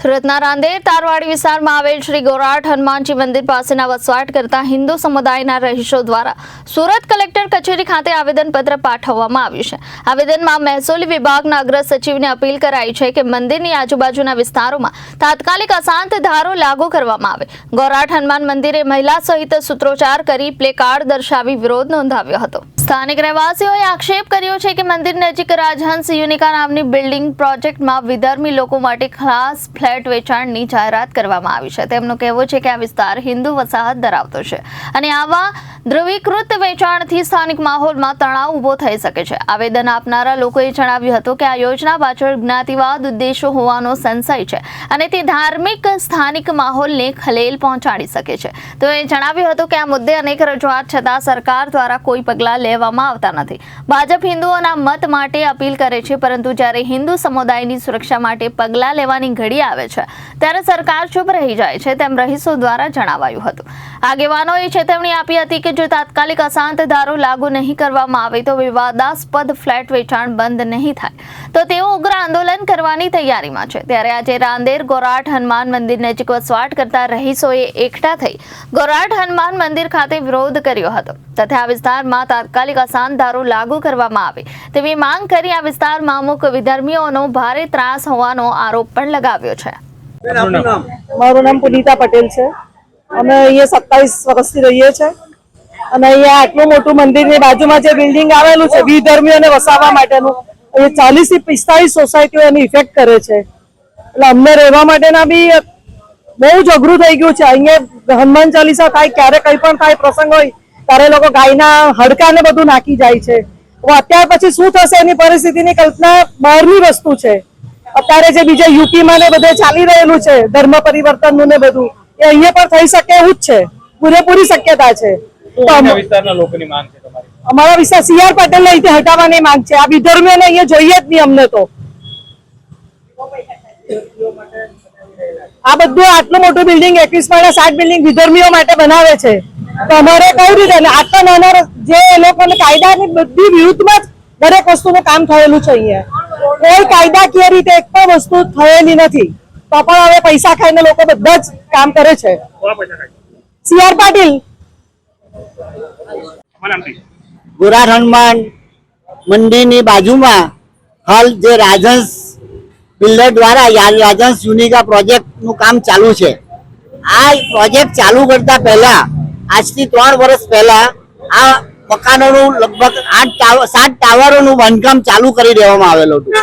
સુરતના રાંદેર, તારવાડી વિસ્તારમાં આવેલ શ્રી ગોરાટ હનુમાનજી મંદિર પાસેના વસવાટ કરતા હિન્દુ સમુદાયના રહીશો દ્વારા સુરત કલેક્ટર કચેરી ખાતે આવેદનપત્ર પાઠવવામાં આવ્યું છે. આવેદનમાં મહેસૂલી વિભાગના અગ્ર સચિવને અપીલ કરાઈ છે કે મંદિરની આજુબાજુના વિસ્તારોમાં તાત્કાલિક અશાંત ધારો લાગુ કરવામાં આવે. ગોરાટ હનુમાન મંદિરે મહિલા સહિત સૂત્રોચ્ચાર કરી પ્લેકાર્ડ દર્શાવી વિરોધ નોંધાવ્યો હતો. સ્થાનિક રહેવાસીઓએ આક્ષેપ કર્યો છે કે મંદિર નજીક રાજહંસ યુનિકા નામની બિલ્ડિંગ પ્રોજેક્ટમાં વિધર્મી લોકો માટે ખાસ ફ્લેટ વેચાણની જાહેરાત કરવામાં આવી છે. તેમનું કહેવું છે કે આ વિસ્તાર હિન્દુ વસાહત ધરાવતો છે. અને આવા ધ્રુવીકૃત વેચાણથી સ્થાનિક માહોલમાં તણાવ ઊભો થઈ શકે છે. આવેદન આપનારા લોકોએ જણાવ્યું હતું કે આ યોજના પાછળ જ્ઞાતિવાદ ઉદ્દેશો હોવાનો સંશય છે અને તે ધાર્મિક સ્થાનિક માહોલને ખલેલ પહોંચાડી શકે છે. તો એ જણાવ્યું હતું કે આ મુદ્દે અનેક રજૂઆત છતાં સરકાર દ્વારા કોઈ પગલાં લેવામાં આવતા નથી. ભાજપ હિન્દુઓના મત માટે અપીલ કરે છે, પરંતુ જ્યારે હિન્દુ સમુદાયની સુરક્ષા માટે પગલાં લેવાની ઘડી આવે છે, ત્યારે સરકાર ચૂપ રહી જાય છે તેમ રહીશો દ્વારા જણાવાયું હતું. આગેવાનોએ ચેતવણી આપી હતી કે જો તાત્કાલિક અશાંત ધારો લાગુ નહીં કરવામાં આવે તો વિવાદાસ્પદ ફ્લેટ વેચાણ બંધ નહીં થાય. તો તેઓ ઉગ્ર આંદોલન કરવાની તૈયારીમાં છે. ત્યારે આજે રાંદેર ગોરાટ હનુમાન મંદિર નજીક વસવાટ કરતા રહીશોએ એકઠા થઈ ગોરાટ હનુમાન મંદિર ખાતે વિરોધ કર્યો હતો. તથા આ વિસ્તારમાં તાત્કાલિક અશાંત ધારો લાગુ કરવામાં આવે તેવી માંગ કરી આ વિસ્તારમાં અમુક વિધર્મીઓનો ભારે ત્રાસ હોવાનો આરોપ પણ લગાવ્યો છે. મારું નામ પુનીતા પટેલ છે. અમે અહીંયા સત્તાવીસ વર્ષથી રહીએ છીએ. અને અહીંયા આટલું મોટું મંદિરની બાજુમાં જે બિલ્ડિંગ આવેલું છે વિધર્મીઓને વસાવવા માટેનું, એ ચાલીસથી પિસ્તાલીસ સોસાયટીઓ એની ઇફેક્ટ કરે છે. એટલે અમને રહેવા માટેના બી બહુ જ અઘરું થઈ ગયું છે. અહીંયા હનુમાન ચાલીસા થાય, ક્યારે કઈ પણ થાય, પ્રસંગ હોય, ત્યારે લોકો ગાયના હડકા ને બધું નાખી જાય છે. હવે અત્યાર પછી શું થશે એની પરિસ્થિતિની કલ્પના બહારની વસ્તુ છે. અત્યારે જે બીજા યુપીમાં ને બધે ચાલી રહેલું છે, ધર્મ પરિવર્તનનું ને બધું, એ અહીંયા પણ થઈ શકે એવું જ છે. પૂરેપૂરી શક્યતા છે. તો અમ- કયા વિસ્તારના લોકોની માંગ છે તમારી? અમારા વિસ્તાર સી આર પટેલ અહીંથી હટાવવાની માંગ છે. આ વિધર્મીઓને અહીંયા જોઈએ જ નહીં અમને તો. આ બધું આટલું મોટું બિલ્ડિંગ એકવીસ માળના સાત બિલ્ડિંગ વિધર્મીઓ માટે બનાવે છે. તો અમારે કઈ રીતે આટલા નાના જે એ લોકોને કાયદાની બધી વિરુદ્ધમાં જ દરેક વસ્તુનું કામ થયેલું છે અહીંયા. કોઈ કાયદાકીય રીતે એક પણ વસ્તુ થયેલી નથી. તો પણ હવે પૈસા ખાઈને લોકો બધા જ કામ કરે છે. સીઆર પૈસા સી આર પાટીલ ગોરા હનુમાન મંદિરની બાજુમાં હાલ જે રાજન્સ બિલ્ડર દ્વારા રાજન્સ યુનિકા પ્રોજેક્ટનું કામ ચાલુ છે. આ પ્રોજેક્ટ ચાલુ કરતા પહેલા, આજથી ત્રણ વર્ષ પહેલા આ મકાનોનું લગભગ આઠ ટાવર સાત ટાવરોનું બાંધકામ ચાલુ કરી દેવામાં આવેલું હતું.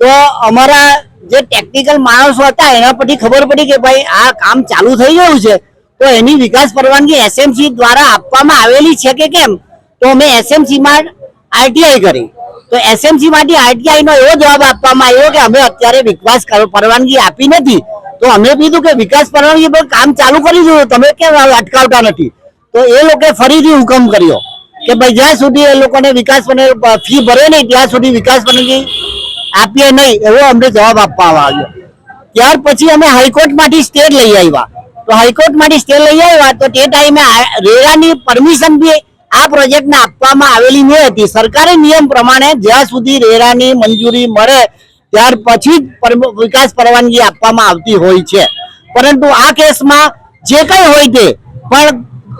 તો અમારા જે ટેકનિકલ માણસો હતા, એના પરથી ખબર પડી કે ભાઈ આ કામ ચાલુ થઈ ગયું છે. તો એની વિકાસ પરવાનગી એસએમસી દ્વારા આપવામાં આવેલી છે કે કેમ? તો અમે એસએમસી માં આરટીઆઈ કરી. તો એસએમસી માંથી આરટીઆઈ નો એવો જવાબ આપવામાં આવ્યો કે અમે અત્યારે વિકાસ પરવાનગી આપી નથી. તો અમે કીધું કે વિકાસ પરવાનગી પર કામ ચાલુ કરી દીધું તમે કેમ અટકાવતા નથી? તો એ લોકોએ ફરીથી હુકમ કર્યો કે ભાઈ જ્યાં સુધી એ લોકોને વિકાસ ફી ભરે નહીં, ત્યાં સુધી વિકાસ પરવાનગી આપીએ નહીં, એવો અમને જવાબ આપવામાં આવ્યો. ત્યાર પછી અમે હાઈકોર્ટમાંથી સ્ટે લઈ આવ્યા. તો હાઈકોર્ટમાંથી સ્ટે લઈ આવ્યા તો તે ટાઈમે રેરાની પરમિશન બી આ પ્રોજેક્ટને આપવામાં આવેલી ન હતી સરકારી નિયમ પ્રમાણે જ્યાં સુધી રેરાની મંજૂરી મળે ત્યાર પછી જ વિકાસ પરવાનગી આપવામાં આવતી હોય છે. પરંતુ આ કેસમાં જે કંઈ હોય તે, પણ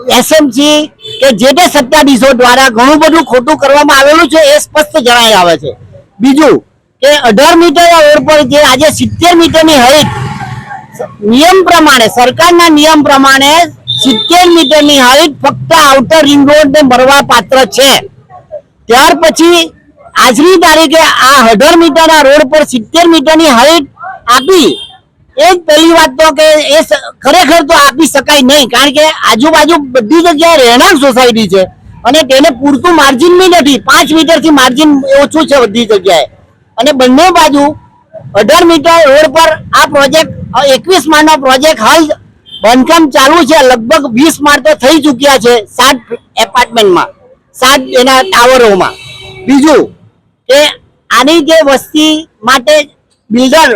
એસએમસી કે જે તે સત્તાધીશો દ્વારા ઘણું બધું ખોટું કરવામાં આવેલું છે એ સ્પષ્ટ જણાઈ આવે છે. બીજું કે અઢાર મીટર રોડ પર જે આજે સિત્તેર મીટરની હાઈટ નિયમ પ્રમાણે, સરકારના નિયમ પ્રમાણે સિત્તેર મીટરની હાઈટ ફક્ત આઉટર રિંગ રોડ ને મળવા પાત્ર છે. ત્યાર પછી આજની તારીખે આ અઢાર મીટરના રોડ પર સિત્તેર મીટરની હાઈટ આપી. એ જ પહેલી વાત તો કે એ ખરેખર તો આપી શકાય નહીં, કારણ કે આજુબાજુ બધી જગ્યાએ રહેણાંક સોસાયટી છે અને તેને પૂરતું માર્જિન બી નથી. પાંચ મીટરથી માર્જિન ઓછું છે બધી જગ્યાએ. અને બંને બાજુ અઢાર મીટર રોડ પર આ પ્રોજેક્ટ એકવીસ માળનો પ્રોજેક્ટ હાલ બાંધકામ ચાલુ છે. લગભગ વીસ માળ તો થઈ ચૂક્યા છે સાત એપાર્ટમેન્ટમાં સાત એના ટાવરોમાં બીજું કે આની જે વસ્તી માટે બિલ્ડર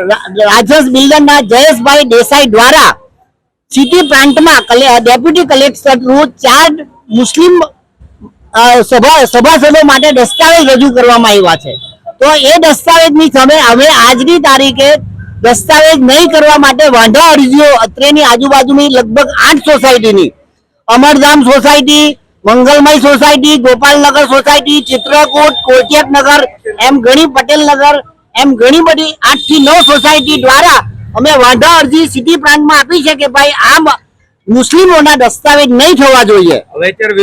રાજસ બિલ્ડરના જયેશભાઈ દેસાઈ દ્વારા સિટી કલે- ડેપ્યુટી કલેક્ટરનું ચાર મુસ્લિમ સભા, સભાસદો માટે દસ્તાવેજ રજૂ કરવામાં આવ્યા છે. તો એ દસ્તાવેજની સામે હવે આજની તારીખે દસ્તાવેજ નહીં કરવા માટે વાંધા અરજીઓ અત્રેની આજુબાજુની લગભગ આઠ સોસાયટીની. Amardham society Mangalmay society Gopalnagar society Chitrakoot કોચિયત નગર એમ ઘણી પટેલ નગર એમ ઘણી બધી આઠથી નવ સોસાયટી દ્વારા અમે વાંધા અરજી સિટી પ્લાન્ટમાં આપી છે કે ભાઈ આ મુસ્લિમોના દસ્તાવેજ નહીં થવા જોઈએ.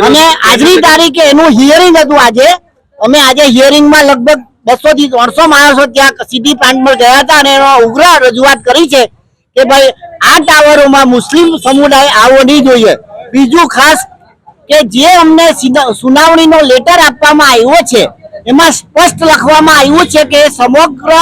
અને આજની તારીખે એનું હિયરિંગ હતું આજે. અમે આજે હિયરિંગમાં લગભગ બસો થી ત્રણસો માણસો ત્યાં સીધી પ્લાન્ટમાં ગયા હતા અને એનો ઉગ્ર રજૂઆત કરી છે કે ભાઈ, આ ટાવરોમાં મુસ્લિમ સમુદાય આવો નહીં જોઈએ. બીજું ખાસ કે જે અમને સુનાવણીનો લેટર આપવામાં આવ્યો છે, એમાં સ્પષ્ટ લખવામાં આવ્યું છે કે સમગ્ર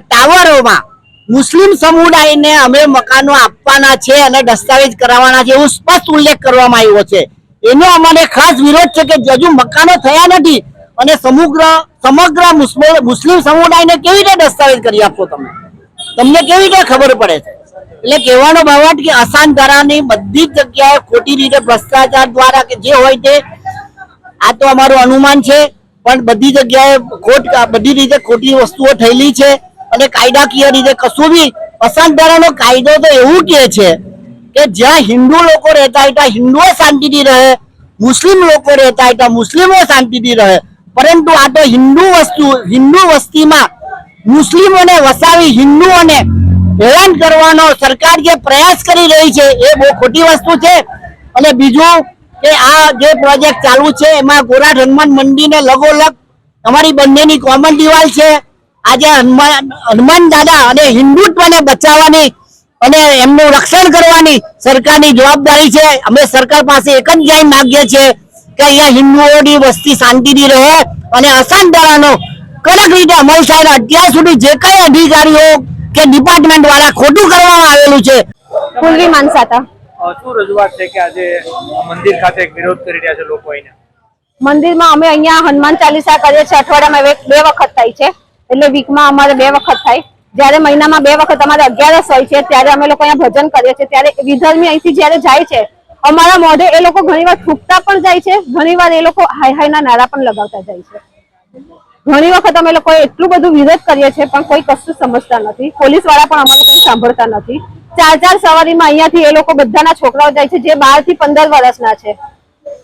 ટાવરોમાં મુસ્લિમ સમુદાયને અમે મકાનો આપવાના છે અને દસ્તાવેજ કરાવવાના છે એવું સ્પષ્ટ ઉલ્લેખ કરવામાં આવ્યો છે. એનો અમારે ખાસ વિરોધ છે કે હજુ મકાનો થયા નથી. અને સમગ્ર સમગ્ર મુસ્લિમ સમુદાયને કેવી રીતે દસ્તાવેજ કરી આપશો તમે? તમને કેવી રીતે ખબર પડે છે? એટલે કહેવાનો ભાવાટ કે અસાન ધારાની બધી જ જગ્યાએ ખોટી રીતે ભ્રષ્ટાચાર દ્વારા કે જે હોય તે, આ તો અમારું અનુમાન છે, પણ બધી જગ્યાએ ખોટ, બધી રીતે ખોટી વસ્તુઓ થયેલી છે અને કાયદાકીય રીતે કશું બી અસાધારણનો કાયદો તો એવું કહે છે કે જ્યાં હિન્દુ લોકો રહેતા હોય ત્યાં હિન્દુઓ શાંતિથી રહે, મુસ્લિમ લોકો રહેતા હોય ત્યાં મુસ્લિમો શાંતિથી રહે પરંતુ આ તો હિન્દુ વસ્તુ, હિન્દુ વસ્તીમાં મુસ્લિમોને વસાવી, હિન્દુઓને હેરાન કરવાનો સરકાર જે પ્રયાસ કરી રહી છે, એ બહુ ખોટી વસ્તુ છે. અને બીજું કે આ જે પ્રોજેક્ટ ચાલુ છે, એમાં ગોરા હનુમાન મંદિરને લગોલગ અમારી બંનેની કોમન દિવાલ છે. આજે હનુમાન હનુમાન દાદા અને હિન્દુત્વને બચાવવાની અને એમનું રક્ષણ કરવાની સરકારની જવાબદારી છે. અમે સરકાર પાસે એક જ ધ્યાન માગીએ છીએ કે અહીંયા હિન્દુઓની વસ્તી શાંતિથી રહે અને અશાંતરાનો કડક રીતે અમલ થાય અત્યાર સુધી જે કઈ અધિકારીઓ કે ડિપાર્ટમેન્ટ દ્વારા ખોટું કરવામાં આવેલું છે. પૂર્વી માનસાતા શું રજૂઆત છે કે આજે મંદિર ખાતે વિરોધ કરી રહ્યા છે લોકો અહીંયા? મંદિરમાં અમે અહીંયા હનુમાન ચાલીસા કરીએ છીએ. અઠવાડિયામાં બે બે વખત થાય છે. એટલે વીકમાં અમારે બે વખત થાય. જ્યારે મહિનામાં બે વખત અમારે અગિયારસ હોય છે ત્યારે અમે લોકો અહીંયા ભજન કરીએ છીએ. ત્યારે વિધર્મી અહીંથી જ્યારે જાય છે અમારા મોઢે એ લોકો ઘણીવાર થૂકતા પણ જાય છે, ઘણીવાર એ લોકો હાય હાયના નારા પણ લગાવતા જાય છે. ઘણી વખત અમે લોકો એટલું બધું વિરોધ કરીએ છીએ, પણ કોઈ કશું સમજતા નથી. પોલીસવાળા પણ અમારું કંઈ સાંભળતા નથી. ચાર ચાર સવારીમાં અહીંયાથી એ લોકો બધાના છોકરાઓ જાય છે, જે બારથી પંદર વર્ષના છે.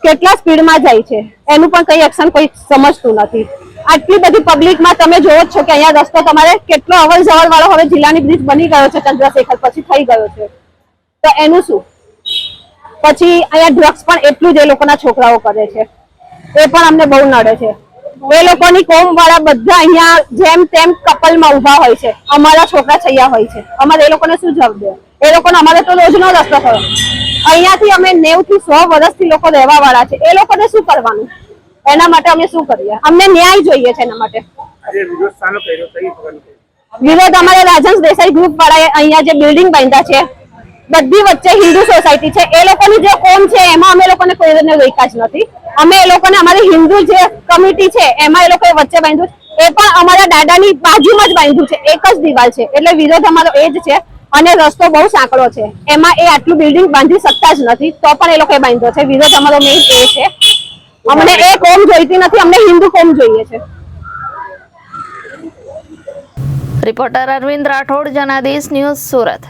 કેટલા સ્પીડમાં જાય છે, એનું પણ કઈ એક્શન કોઈ સમજતું નથી. આટલી બધી પબ્લિકમાં તમે જોવો છો કે અહીંયા રસ્તો તમારે કેટલો અવર જવર વાળો હવે જિલ્લાની બ્રિજ બની ગયો છે, ચંદ્રશેખર, પછી થઈ ગયો છે. તો એનું શું? પછી અહીંયા ડ્રગ્સ પણ એટલું જ એ લોકોના છોકરાઓ કરે છે. એ પણ અમને બહુ નડે છે. એ લોકોની કોમ વાળા બધા અહીંયા જેમ તેમ કપલમાં ઊભા હોય છે. અમારા છોકરા છૈયા હોય છે. અમારે એ લોકોને શું જવાબ દે એ લોકોને અમારે તો રોજનો રસ્તો થયો અહીંયાથી અમે નેવથી સો વર્ષથી લોકો રહેવા વાળા છે. એ લોકોને શું કરવાનું? એના માટે અમે શું કરીએ? અમને ન્યાય જોઈએ છે એના માટે. વિરોધ અમારે રાજન દેસાઈ ગ્રુપ વાળાએ અહીંયા જે બિલ્ડિંગ બાંધ્યા છે બધી વચ્ચે હિન્દુ સોસાયટી છે. એ લોકોની જે કોમ છે, એમાં અમે લોકોને કોઈને વૈકા જ નથી. અમે એ લોકોને, અમારી હિન્દુ જે કમિટી છે, એમાં એ લોકોએ વચ્ચે બાંધ્યું. એ પણ અમારા દાદાની બાજુમાં જ બાંધ્યું છે. એક જ દિવાલ છે. એટલે વિરોધ અમારો એ જ છે અને રસ્તો બહુ સાંકડો છે. એમાં એ આટલું બિલ્ડિંગ બાંધી શકતા જ નથી, તો પણ એ લોકોએ બાંધ્યો છે. વિરોધ અમારો મેઇન એ છે. અમને એ કોમ જોઈતી નથી, અમને હિન્દુ કોમ જોઈએ છે. Reporter Arvind Rathod, Janadesh news Surat.